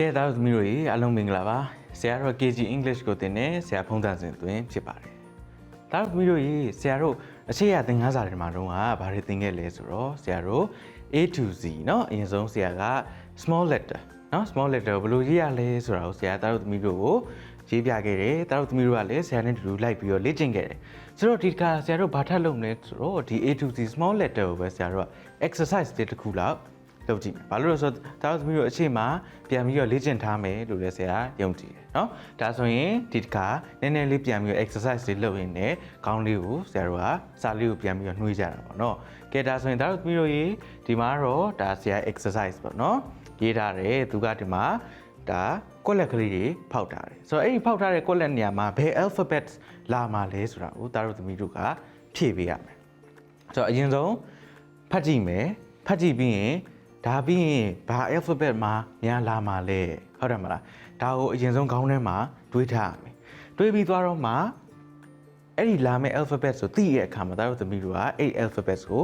ကဲသားတို့သမီးတို့ရေအားလုံးမင်္ဂလာပါဆရာတို့ KG English ကိုသင်တဲ့ဆရာဖုံးတန်စင်သွင်းဖြစ်ပါတယ်သားတို့သမီးတို့ရေဆရာတို့အခြေရသင်ခန်းစာတွေမှာတော့ကဘာတွေသင်ခဲ့လဲဆိုတော့ဆရာတို့ A to Z เนาะအရင်ဆုံးဆရာက small letter เนาะ small letter ကိုဘယ်လိုရေးရလဲဆိုတာကိုဆရာသားတို့သမီးတို့ကိုရေးပြခဲ့တယ်သားတို့သမီးတို့ကလည်းဆရာနဲ့တူတူလိုက်ပြီးတော့လေ့ကျင့်ခဲ့တယ်ဆိုတော့ဒီတစ်ခါဆရာတို့ဘာထပ်လုပ်မလဲဆိုတော့ဒီ A to Z small letter ကိုပဲဆရာတို့က exercise တစ်ခုလောက် လုပ်ကြည့်မယ်။ဘာလို့လဲဆိုတော့ဒါသမီးတို့အခြေမှာပြန်ပြီးတော့လေ့ကျင့်ထားမယ်လို့လည်းဆရာယုံကြည်တယ်เนาะ။ဒါဆိုရင်ဒီတစ်ခါနည်းနည်းလေးပြန်ပြီးတော့ exercise တွေလုပ်ရင်းနဲ့ခေါင်းလေးကိုဆရာတို့ကစာလေးကိုပြန်ပြီးတော့နှွှေးကြတာပေါ့နော်။ကဲဒါဆိုရင်ဒါတို့သမီးတို့ရေဒီမှာတော့ဒါဆရာ exercise ပေါ့နော်။ရေးထားတယ်သူကဒီမှာဒါကွက်လက်ကလေးတွေဖောက်ထားတယ်။ဆိုတော့အဲ့ဒီဖောက်ထားတဲ့ကွက်လက်နေရာမှာဘယ် alphabet လာမှာလဲဆိုတာကိုဒါတို့သမီးတို့ကဖြည့်ပေးရမယ်။ဆိုတော့အရင်ဆုံးဖတ်ကြည့်မယ်။ဖတ်ကြည့်ပြီးရင် ဒါပြီးရင်ဘာ alphabet မှာညာလာမှာလဲဟုတ်တယ်မလားဒါကိုအရင်ဆုံးခေါင်းထဲမှာတွေးထားရမယ်တွေးပြီးသွားတော့မှအဲ့ဒီလာမယ့် alphabet ဆိုသိတဲ့အခါမှာဒါတို့သမီးတို့ကအဲ့ alphabet ကို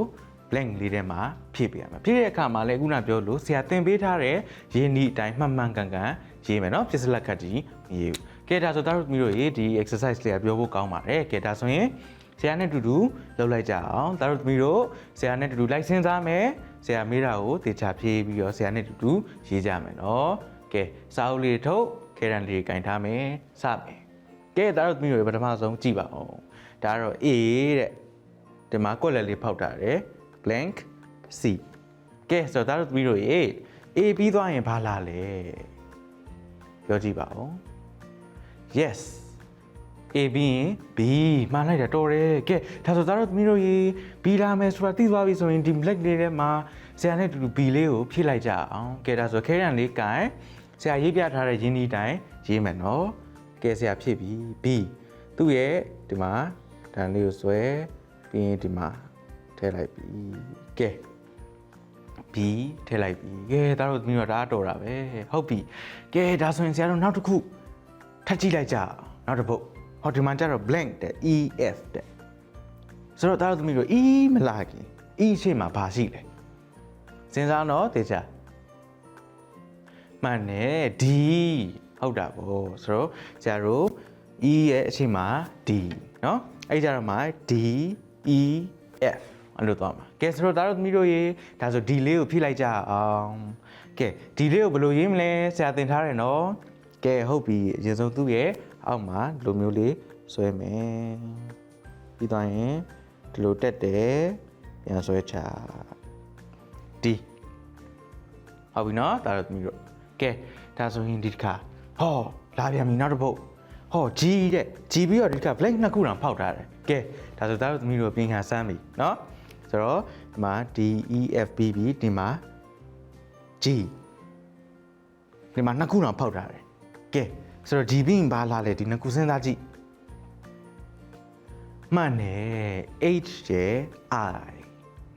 blank လေးထဲမှာဖြည့်ပေးရမယ်ဖြည့်တဲ့အခါမှာလည်းခုနပြောလို့ဆရာသင်ပေးထားတဲ့ရင်းနှီးအတိုင်းမှန်မှန်ကန်ကန်ရေးမယ်နော်ပြစ်စလက်ခတ်ကြီးမရေးဘူးကဲဒါဆိုဒါတို့သမီးတို့ရေဒီ exercise လေးကပြောဖို့ကောင်းပါတယ်ကဲဒါဆိုရင်ဆရာနဲ့တူတူလုပ်လိုက်ကြအောင်ဒါတို့သမီးတို့ဆရာနဲ့တူတူလိုက်စဉ်းစားမယ် ဆရာမေးတာကိုတေချာဖြေပြီးတော့ဆရာနဲ့တူတူရေးကြမယ်နော်ကဲစာအုပ်လေးထုတ်ခဲရန်လေးကင်ထားမယ်စမယ်ကဲဒါတို့သမီးတို့ပထမဆုံးကြည့်ပါဦးဒါကတော့ A တဲ့ဒီမှာကွက်လက်လေးဖောက်ထားတယ် blank C ကဲဆိုတော့ဒါတို့သမီးတို့ရေ A ပြီးသွားရင်ဘာလာလဲပြောကြည့်ပါဦး yes A ပြီးရင် B မှန်လိုက်တာတော်တယ်ကဲဒါဆိုသားတို့သမီးတို့ရေ B လာမယ်ဆိုတာသိသွားပြီဆိုရင်ဒီ black လေးထဲမှာဆရာနဲ့တူတူ B လေးကိုဖြည့်လိုက်ကြအောင်ကဲဒါဆိုခဲရန်လေးကင်ဆရာရေးပြထားတဲ့ရင်းနှီးတိုင်းရေးမယ်နော်ကဲဆရာဖြည့်ပြီ B သူ့ရဲ့ဒီမှာဒန်လေးကိုဆွဲပြီးရင်ဒီမှာထည့်လိုက်ပြီကဲ B ထည့်လိုက်ပြီကဲဒါတို့သမီးတို့ဒါတော်တာပဲဟုတ်ပြီကဲဒါဆိုရင်ဆရာတို့နောက်တစ်ခုထပ်ကြည့်လိုက်ကြအောင်နောက်တစ်ပုတ် ဟောဒီမှာကျတော့ blank တဲ့ EF တဲ့ဆိုတော့ဒါတို့သမီးတို့ E မလာခင် E ရှေ့မှာဘာရှိလဲစဉ်းစားတော့တေချာမှန်တယ် D ဟုတ်တာပေါ့ဆိုတော့ဆရာတို့ E ရဲ့အချိန်မှာ D เนาะအဲ့ကြတော့မှ D E F အဲ့လိုသွားမှာကဲဆိုတော့ဒါတို့သမီးတို့ရေဒါဆို D လေးကိုဖြည့်လိုက်ကြအောင်ကဲ D လေးကိုဘယ်လိုရေးမလဲဆရာသင်ထားတယ်နော်ကဲဟုတ်ပြီအရင်ဆုံးသူ့ရဲ့ အောက်မှာဒီလိုမျိုးလေးဆွဲမယ်ပြီးသွားရင်ဒီလိုတက်တယ်ပြန်ဆွဲချ D ဟုတ်ပြီနော်ဒါတို့သမီးတို့ကဲဒါဆိုရင်ဒီတစ်ခါဟောလာပြန်ပြီနောက်တစ်ပုတ်ဟော G တဲ့ G ပြီးတော့ဒီတစ်ခါ blank နှစ်ခုတောင်ဖောက်ထားတယ်ကဲဒါဆိုဒါတို့သမီးတို့ပြင်ခံစမ်းပြီနော်ဆိုတော့ဒီမှာ D E F B B ဒီမှာ G ဒီမှာနှစ်ခုတောင်ဖောက်ထားတယ်ကဲ ဆိုတော့ G ပြီးရင်ဘာလာလဲဒီနှစ်ခုစဉ်းစားကြည့်မှန်တယ် H ရဲ့ I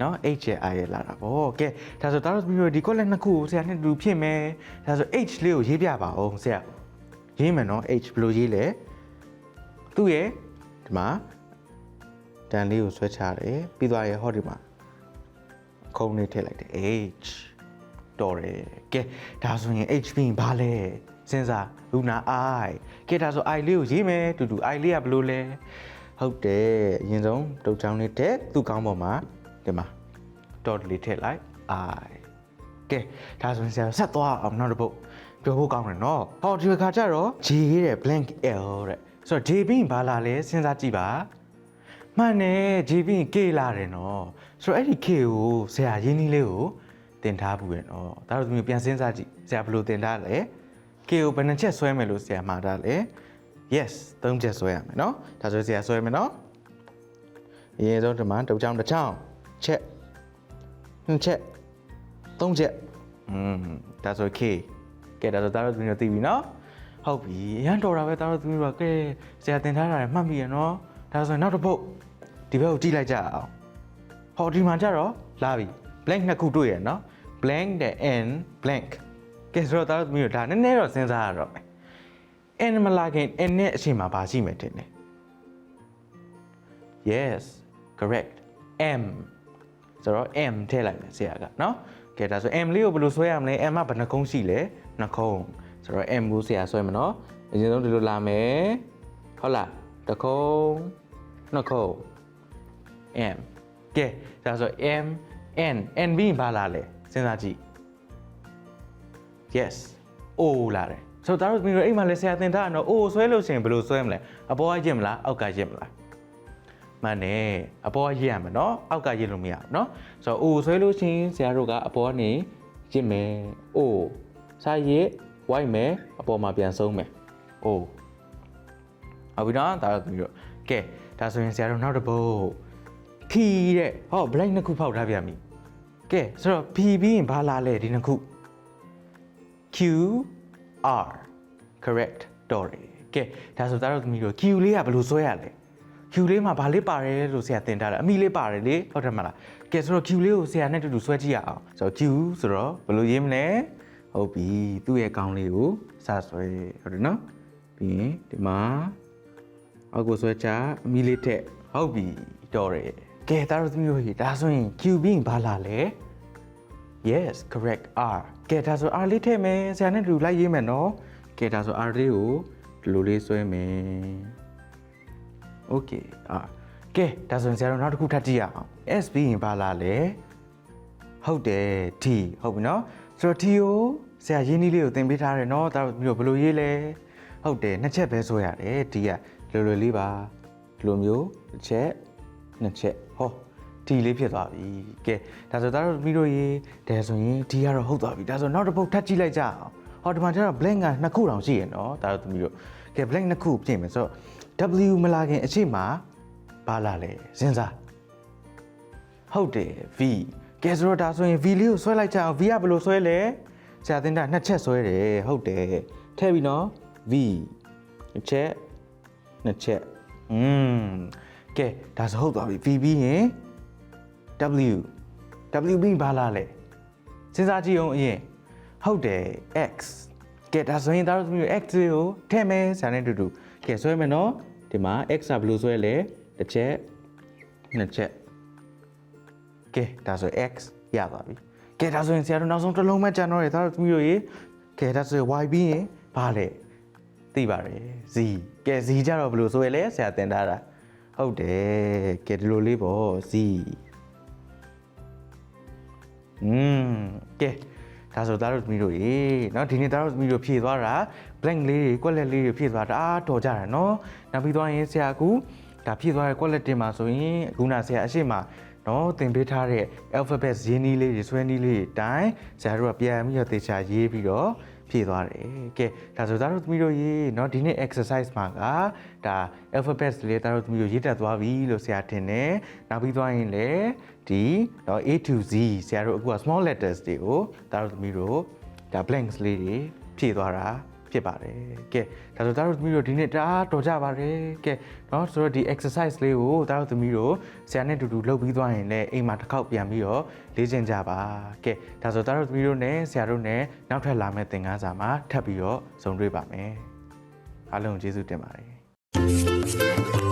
နော် H ရဲ့ I ရဲ့လာတာဗောကဲဒါဆိုဒါတို့ပြီးတော့ဒီ column နှစ်ခုကိုဆရာနဲ့အတူတူဖြစ်မယ်ဒါဆို H လေးကိုရေးပြပါအောင်ဆရာရေးမယ်နော် H ဘယ်လိုရေးလဲသူ့ရဲ့ဒီမှာတန်လေးကိုဆွဲချတယ်ပြီးသွားရဲ့ဟောဒီမှာခုံးလေးထည့်လိုက်တယ် H တော်တယ်ကဲဒါဆိုရင် H ပြီးရင်ဘာလဲ စဉ်းစားလူနာ I ကဲဒါဆို I လေးကိုရေးမယ်တူတူ I လေးကဘယ်လိုလဲဟုတ်တယ်အရင်ဆုံးတုတ်ချောင်းလေးတက်သူ့ကောင်းပေါ်မှာဒီမှာ dot လေးထည့်လိုက် I ကဲဒါဆိုရင်ဆရာဆက်သွားအောင်နောက်တစ်ပုတ်ပြောဖို့ကောင်းတယ်နော်ဟောဒီခါကျတော့ J တဲ့ blank L တဲ့ဆိုတော့ J ပြီးရင်ဘာလာလဲစဉ်းစားကြည့်ပါမှန်တယ် J ပြီးရင် K လာတယ်နော်ဆိုတော့အဲ့ဒီ K ကိုဆရာရင်းနှီးလေးကိုတင်ထားဘူးရဲ့နော်ဒါတို့သမီးပြန်စဉ်းစားကြည့်ဆရာဘယ်လိုတင်ထားလဲ K ကိုဘယ်နှချက်ဆွဲမယ်လို့ဆရာမှာထားလဲ yes သုံးချက်ဆွဲရမယ်နော်ဒါဆိုဆရာဆွဲမယ်နော်အရင်ဆုံးဒီမှာတစ်ချောင်းတစ်ချောင်းချက်နှစ်ချက်သုံးချက်อืมဒါဆို K ကဲဒါဆိုဒါတို့သမီးတို့သိပြီနော်ဟုတ်ပြီအရန်တော်တာပဲဒါတို့သမီးတို့ကကဲဆရာတင်ထားတာမှတ်မိရနော်ဒါဆိုရင်နောက်တစ်ပုတ်ဒီဘက်ကိုကြည့်လိုက်ကြအောင်ဟောဒီမှာကြတော့လာပြီ blank နှစ်ခုတွေ့ရနော် blank တဲ့ n blank ကဲဆိုတော့ဒါတို့သမီးတို့ဒါနည်းနည်းတော့စဉ်းစားရတော့မယ် n မလာခင် n နဲ့အချိန်မှာဘာရှိမယ်တင်လဲ yes correct m ဆိုတော့ m ထည့်လိုက်မယ်ဆရာကเนาะကဲဒါဆို m လေးကိုဘယ်လိုဆွဲရမလဲ m ကဘယ်နှခုံးရှိလဲနှခုံး ဆိုတော့ M ကိုဆရာဆွဲမယ်နော်အရင်ဆုံးဒီလိုလာမယ်ဟုတ်လားတစ်ခုံးနှစ်ခုံး M ကဲဒါဆို M N N ပြီးရင်ဘာလာလဲစဉ်းစားကြည့် yes O လာတယ်ဆိုတော့ဒါတို့ပြီးတော့အိမ်မှာလဲဆရာသင်ထားတော့ O ဆွဲလို့ရှိရင်ဘယ်လိုဆွဲမလဲအပေါ်ကရစ်မလားအောက်ကရစ်မလားမှန်တယ်အပေါ်ကရစ်ရမယ်နော်အောက်ကရစ်လို့မရဘူးနော်ဆိုတော့ O ဆွဲလို့ရှိရင်ဆရာတို့ကအပေါ်ကနေရစ်မယ် O စာရစ် white မယ်အပေါ်မှာပြန်ဆုံးမယ် O ဟုတ်ပြီနော်ဒါတော့ပြီးတော့ကဲဒါဆိုရင်ဆရာတို့နောက်တစ်ပုတ် P တဲ့ဟော blank နှစ်ခုဖောက်ထားပြန်ပြီကဲဆိုတော့ P ပြီးရင်ဘာလာလဲဒီနှစ်ခု Q R correct တော်တယ်ကဲဒါဆိုသားတို့သမီးတို့ Q လေးကဘယ်လိုဆွဲရလဲ Q လေးမှာဘာလေးပါတယ်လို့ဆရာသင်ထားတယ်အမိလေးပါတယ်လေဟုတ်တယ်မလားကဲဆိုတော့ Q လေးကိုဆရာနဲ့တူတူဆွဲကြည့်ရအောင်ဆိုတော့ Q ဆိုတော့ဘယ်လိုရေးမလဲဟုတ်ပြီသူ့ရဲ့ကောင်းလေးကိုစဆွဲဟုတ်တယ်နော်ပြီးရင်ဒီမှာအောက်ကိုဆွဲချအမိလေးထက်ဟုတ်ပြီတော်တယ်ကဲသားတို့သမီးတို့ရေဒါဆိုရင် Q ပြီးရင်ဘာလာလဲ yes correct r ကဲဒါဆို r လေးထည့်မယ်ဆရာနဲ့တူလိုက်ရေးမယ်နော်ကဲဒါဆို r လေးကိုဒီလိုလေးဆွဲမယ် okay r ကဲဒါဆိုရင်ဆရာတို့နောက်တစ်ခုထပ်ကြည့်ရအောင် s ပြီးရင်ဘာလာလဲဟုတ်တယ် t ဟုတ်ပြီနော်ဆိုတော့ t ကိုဆရာရင်းနှီးလေးကိုသင်ပေးထားတယ်နော်ဒါမျိုးဘယ်လိုရေးလဲဟုတ်တယ်နှစ်ချက်ပဲဆွဲရတယ် t ကလွယ်လွယ်လေးပါဒီလိုမျိုးတစ်ချက်နှစ်ချက်ဟော ဒီလေးဖြစ်သွားပြီကဲဒါဆိုသားတို့ပြီးတော့ရေးဒါဆိုရင်ဒီကတော့ဟုတ်သွားပြီဒါဆိုနောက်တစ်ပုတ်ထပ်ကြည့်လိုက်ကြအောင်ဟောဒီမှာကျတော့ blank ကနှစ်ခုတောင်ရှိရနော်ဒါတို့သမီးတို့ကဲ blank နှစ်ခုပြင်မယ်ဆိုတော့ W မလာခင်အချိန်မှာဘာလာလဲစဉ်းစားဟုတ်တယ် V ကဲဆိုတော့ဒါဆိုရင် V လေးကိုဆွဲလိုက်ကြအောင် V ကဘယ်လိုဆွဲလဲဆရာတင်တာနှစ်ချက်ဆွဲတယ်ဟုတ်တယ်ထည့်ပြီနော် V တစ်ချက်နှစ်ချက်อืมကဲဒါဆိုဟုတ်သွားပြီ V ပြီးရင် W W ပြီးဘာလာလဲစဉ်းစားကြည့်အောင်အရင်ဟုတ်တယ် X ကဲဒါဆိုရင်ဒါတို့မျိုး X ကိုထည့်မယ်ဆန်နဲ့တူတူကဲဆွဲမယ်နော်ဒီမှာ X ကဘယ်လိုဆွဲလဲတစ်ချက်နှစ်ချက်ကဲဒါဆို X ရသွားပြီကဲဒါဆိုရင်ဆရာတို့နောက်ဆုံးတစ်လုံးမဲ့ကြံတော့တယ်ဒါတို့မျိုးရေကဲဒါဆိုရင် Y ပြီးရင်ဘာလဲသိပါတယ် Z ကဲ Z ကြတော့ဘယ်လိုဆွဲလဲဆရာတင်ထားတာဟုတ်တယ်ကဲဒီလိုလေးပေါ့ Z อืมကဲဒါဆိုသားတို့သမီးတို့ရေเนาะဒီနေ့သားတို့သမီးတို့ဖြည့်သွားတာ blank လေးတွေ quality လေးတွေဖြည့်သွားတာအားတော်ကြတာเนาะနောက်ပြီးသွားရင်ဆရာကူဒါဖြည့်သွားတဲ့ quality မှာဆိုရင်ခုနဆရာအရှိမเนาะသင်ပေးထားတဲ့ alphabet ရင်းနှီးလေးတွေဆွဲနှီးလေးတွေတိုင်းဆရာတို့ကပြန်ပြီးတော့သေချာရေးပြီးတော့ ဖြည့်သွားတယ်ကဲဒါဆိုသားတို့သမီးတို့ရေเนาะဒီနေ့ exercise မှာကဒါ alphabet လေးသားတို့သမီးတို့ရေးတက်သွားပြီလို့ဆရာထင်တယ်နောက်ပြီးသွားရင်လည်းဒီเนาะ A to Z ဆရာတို့အခုက small letters တွေကိုသားတို့သမီးတို့ဒါ blanks လေးတွေဖြည့်သွားတာ ဖြစ်ပါတယ်ကဲဒါဆိုသားတို့သမီးတို့ဒီနေ့တအားတော်ကြပါတယ်ကဲเนาะဆိုတော့ဒီ exercise လေးကိုသားတို့သမီးတို့ဆရာနဲ့တူတူလုပ်ပြီးသွားရင်လည်းအိမ်မှာတစ်ခေါက်ပြန်ပြီးတော့လေ့ကျင့်ကြပါကဲဒါဆိုသားတို့သမီးတို့နဲ့ဆရာတို့နဲ့နောက်ထပ်လာမယ့်သင်ခန်းစာမှာထပ်ပြီးတော့ဆုံတွေ့ပါမယ်အားလုံးကျေးဇူးတင်ပါတယ်